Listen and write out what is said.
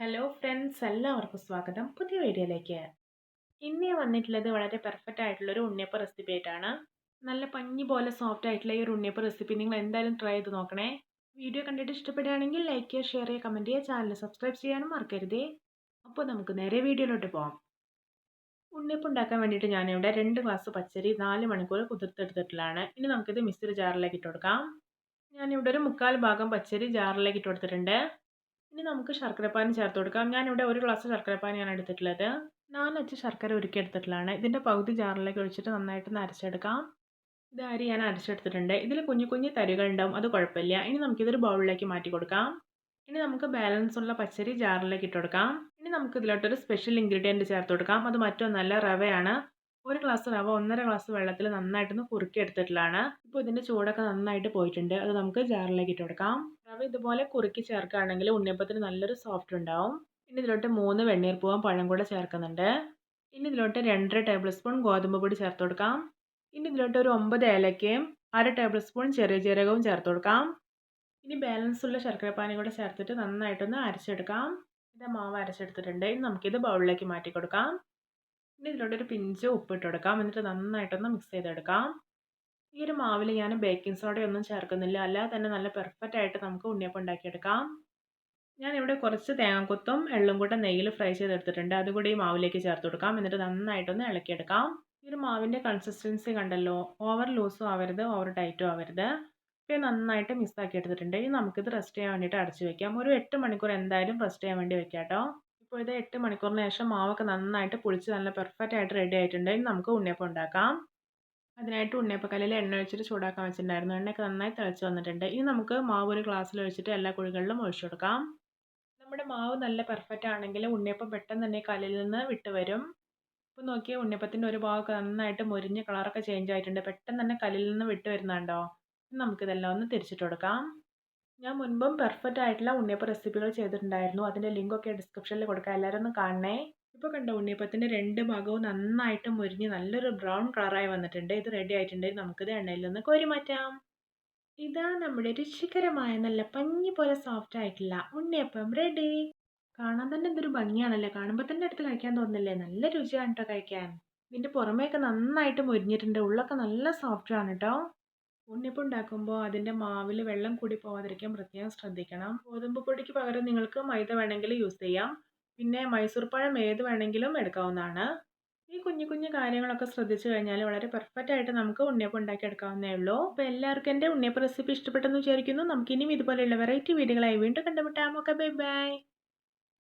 Hello friends എല്ലാവർക്കും സ്വാഗതം. പുതിയ വീഡിയോയിലേക്ക്. ഇന്ന് വന്നിട്ടുള്ളത് വളരെ പെർഫെക്റ്റ് ആയിട്ടുള്ള ഒരു ഉണ്ണിയപ്പ റെസിപ്പി ആയിട്ടാണ്. നല്ല പഞ്ഞി പോലെ സോഫ്റ്റ് ആയിട്ടുള്ള ഈ ഒരു ഉണ്ണിയപ്പ റെസിപ്പി നിങ്ങൾ എന്തായാലും ട്രൈ ചെയ്ത് നോക്കണേ. വീഡിയോ കണ്ടിട്ട് ഇഷ്ടപ്പെടുകയാണെങ്കിൽ ലൈക്ക് ചെയ്യുക ഷെയർ ചെയ്യുക കമന്റ് ചെയ്യുക ചാനൽ സബ്സ്ക്രൈബ് ചെയ്യാനും മറക്കരുതേ. അപ്പോൾ നമുക്ക് നേരെ വീഡിയോയിലോട്ട് പോകാം ഉണ്ണിയപ്പം ഉണ്ടാക്കാൻ വേണ്ടിയിട്ട് ഞാനിവിടെ രണ്ട് ഗ്ലാസ് പച്ചരി നാല് മണിക്കൂർ കുതിർത്തെടുത്തിട്ടുള്ളതാണ്. ഇനി നമുക്കിത് മിക്സിയുടെ ജാറിലേക്ക് ഇട്ട് കൊടുക്കാം. ഞാനിവിടെ ഒരു മുക്കാൽ ഭാഗം പച്ചരി ജാറിലേക്ക് ഇട്ട് കൊടുത്തിട്ടുണ്ട്. ഇനി നമുക്ക് ശർക്കരപ്പാനി ചേർത്ത് കൊടുക്കാം. ഞാനിവിടെ ഒരു ഗ്ലാസ് ശർക്കരപ്പാനിയാണ് എടുത്തിട്ടുള്ളത്. നാലച്ച് ശർക്കര ഉരുക്കി എടുത്തിട്ടുള്ളതാണ് ഇതിന്റെ പകുതി ജാറിലേക്ക് ഒഴിച്ചിട്ട് നന്നായിട്ടൊന്ന് അരച്ചെടുക്കാം. ഇത് അരി ഞാൻ അരച്ചെടുത്തിട്ടുണ്ട്. ഇതിൽ കുഞ്ഞു കുഞ്ഞു തരികൾ ഉണ്ടാവും അത് കുഴപ്പമില്ല. ഇനി നമുക്കിതൊരു ബൗളിലേക്ക് മാറ്റി കൊടുക്കാം. ഇനി നമുക്ക് ബാലൻസ് ഉള്ള പച്ചരി ജാറിലേക്ക് ഇട്ട് കൊടുക്കാം. ഇനി നമുക്ക് ഇതിലോട്ടൊരു സ്പെഷ്യൽ ഇൻഗ്രീഡിയന്റ് ചേർത്ത് കൊടുക്കാം. അത് മറ്റൊന്നല്ല റവയാണ്. ഒരു ഗ്ലാസ് റവ ഒന്നര ഗ്ലാസ് വെള്ളത്തിൽ നന്നായിട്ടൊന്ന് കുറുക്കി എടുത്തിട്ടുള്ളതാണ് ഇപ്പോൾ ഇതിന്റെ ചൂടൊക്കെ നന്നായിട്ട് പോയിട്ടുണ്ട്. അത് നമുക്ക് ജാറിലേക്ക് ഇട്ട് കൊടുക്കാം. റവ ഇതുപോലെ കുറുക്കി ചേർക്കുകയാണെങ്കിൽ ഉണ്ണിയപ്പത്തിന് നല്ലൊരു സോഫ്റ്റ് ഉണ്ടാവും. ഇനി ഇതിലോട്ട് മൂന്ന് വെണ്ണീർ വെണ്ണീർപ്പൂവും പഴം കൂടെ ചേർക്കുന്നുണ്ട്. ഇനി ഇതിലോട്ട് രണ്ടര ടേബിൾ സ്പൂൺ ഗോതമ്പ് പൊടി ചേർത്ത് കൊടുക്കാം. ഇനി ഇതിലോട്ട് ഒരു ഒമ്പത് ഏലക്കയും അര ടേബിൾ സ്പൂൺ ചെറിയ ജീരകവും ചേർത്ത് കൊടുക്കാം. ഇനി ബാലൻസ് ഉള്ള ശർക്കരപ്പാനി കൂടെ ചേർത്തിട്ട് നന്നായിട്ടൊന്ന് അരച്ചെടുക്കാം. ഇത് മാവ് അരച്ചെടുത്തിട്ടുണ്ട്. ഇനി നമുക്കിത് ബൗളിലേക്ക് മാറ്റി കൊടുക്കാം. ഇതിലോട്ടൊരു പിഞ്ച് ഉപ്പിട്ട് കൊടുക്കാം എന്നിട്ട് നന്നായിട്ടൊന്ന് മിക്സ് ചെയ്തെടുക്കാം. ഈ ഒരു മാവിൽ ഞാൻ ബേക്കിംഗ് സോഡയൊന്നും ചേർക്കുന്നില്ല. അല്ലാതെ തന്നെ നല്ല പെർഫെക്റ്റ് ആയിട്ട് നമുക്ക് ഉണ്ണിയപ്പം ഉണ്ടാക്കിയെടുക്കാം. ഞാനിവിടെ കുറച്ച് തേങ്ങാക്കൊത്തും എള്ളും കൂടെ നെയ്യിൽ ഫ്രൈ ചെയ്തെടുത്തിട്ടുണ്ട്. അതുകൂടി ഈ മാവിലേക്ക് ചേർത്ത് കൊടുക്കാം. എന്നിട്ട് നന്നായിട്ടൊന്ന് ഇളക്കിയെടുക്കാം. ഈ ഒരു മാവിന്റെ കൺസിസ്റ്റൻസി കണ്ടല്ലോ. ഓവർ ലൂസും ആവരുത് ഓവർ ടൈറ്റും ആവരുത്. ഇപ്പം നന്നായിട്ട് മിക്സാക്കി എടുത്തിട്ടുണ്ട്. ഇനി നമുക്കിത് റെസ്റ്റ് ചെയ്യാൻ വേണ്ടിയിട്ട് അടച്ചു വെക്കാം. ഒരു എട്ട് മണിക്കൂർ എന്തായാലും റെസ്റ്റ് ചെയ്യാൻ വേണ്ടി വെക്കാം കേട്ടോ. ഇപ്പോൾ എട്ട് മണിക്കൂറിന് ശേഷം മാവൊക്കെ നന്നായിട്ട് പൊളിച്ച് നല്ല പെർഫെക്റ്റ് ആയിട്ട് റെഡി ആയിട്ടുണ്ട്. ഇനി നമുക്ക് ഉണ്ണിയപ്പം ഉണ്ടാക്കാം. അതിനായിട്ട് ഉണ്ണിയപ്പക്കല്ലിൽ എണ്ണ ഒഴിച്ചിട്ട് ചൂടാക്കാൻ വെച്ചിട്ടുണ്ടായിരുന്നു. എണ്ണയൊക്കെ നന്നായി തിളച്ച് വന്നിട്ടുണ്ട്. ഇനി നമുക്ക് മാവ് ഒരു ഗ്ലാസ്സിൽ ഒഴിച്ചിട്ട് എല്ലാ കുഴികളിലും ഒഴിച്ചു കൊടുക്കാം. നമ്മുടെ മാവ് നല്ല പെർഫെക്റ്റ് ആണെങ്കിൽ ഉണ്ണിയപ്പം പെട്ടെന്ന് തന്നെ കല്ലിൽ നിന്ന് വിട്ട് വരും. ഇപ്പോൾ നോക്കിയാൽ ഉണ്ണിയപ്പത്തിന്റെ ഒരു ഭാഗമൊക്കെ നന്നായിട്ട് മുരിഞ്ഞ് കളറൊക്കെ ചേഞ്ച് ആയിട്ടുണ്ട്. പെട്ടെന്ന് തന്നെ കല്ലിൽ നിന്ന് വിട്ട് വരുന്നുണ്ടോ? നമുക്കിതെല്ലാം ഒന്ന് തിരിച്ചിട്ട് കൊടുക്കാം. ഞാൻ മുൻപും പെർഫെക്റ്റ് ആയിട്ടുള്ള ഉണ്ണിയപ്പം റെസിപ്പികൾ ചെയ്തിട്ടുണ്ടായിരുന്നു. അതിന്റെ ലിങ്കൊക്കെ ഡിസ്ക്രിപ്ഷനിൽ കൊടുക്കാം. എല്ലാവരും ഒന്ന് കാണണേ. ഇപ്പോൾ കണ്ട ഉണ്ണിയപ്പത്തിന്റെ രണ്ട് ഭാഗവും നന്നായിട്ട് മുരിഞ്ഞ് നല്ലൊരു ബ്രൗൺ കളറായി വന്നിട്ടുണ്ട്. ഇത് റെഡി ആയിട്ടുണ്ടെങ്കിൽ നമുക്കിത് എണ്ണയിൽ നിന്ന് കോരി മാറ്റാം. ഇതാ നമ്മുടെ രുചികരമായ നല്ല പഞ്ഞി പോലെ സോഫ്റ്റ് ആയിട്ടുള്ള ഉണ്ണിയപ്പം റെഡി കാണാൻ തന്നെ എന്തൊരു ഭംഗിയാണല്ലേ? കാണുമ്പോൾ തന്നെ എടുത്ത് കഴിക്കാൻ തോന്നില്ലേ നല്ല രുചിയാണ് കേട്ടോ കഴിക്കാൻ. ഇതിന്റെ പുറമേയൊക്കെ നന്നായിട്ട് മുരിഞ്ഞിട്ടുണ്ട്. ഉള്ളൊക്കെ നല്ല സോഫ്റ്റ് ആണ് കേട്ടോ ഉണ്ണിയപ്പം ഉണ്ടാക്കുമ്പോൾ അതിന്റെ മാവിൽ വെള്ളം കൂടി പോകാതിരിക്കാൻ പ്രത്യേകം ശ്രദ്ധിക്കണം. ഗോതമ്പ് പൊടിക്ക് പകരം നിങ്ങൾക്ക് മൈദ വേണമെങ്കിൽ യൂസ് ചെയ്യാം. പിന്നെ മൈസൂർ പഴം ഏത് വേണമെങ്കിലും എടുക്കാവുന്നതാണ്. ഈ കുഞ്ഞു കുഞ്ഞു കാര്യങ്ങളൊക്കെ ശ്രദ്ധിച്ചു കഴിഞ്ഞാൽ വളരെ പെർഫെക്റ്റ് ആയിട്ട് നമുക്ക് ഉണ്ണിയപ്പം ഉണ്ടാക്കി എടുക്കാവുന്നേ ഉള്ളൂ. അപ്പോൾ എല്ലാവർക്കും എന്റെ ഉണ്ണിയപ്പം റെസിപ്പി ഇഷ്ടപ്പെട്ടെന്ന് വിചാരിക്കുന്നു. നമുക്കിനിയും ഇതുപോലെയുള്ള വെറൈറ്റി വീഡിയോകളായി വീണ്ടും കണ്ടുമുട്ടാം. Okay bye bye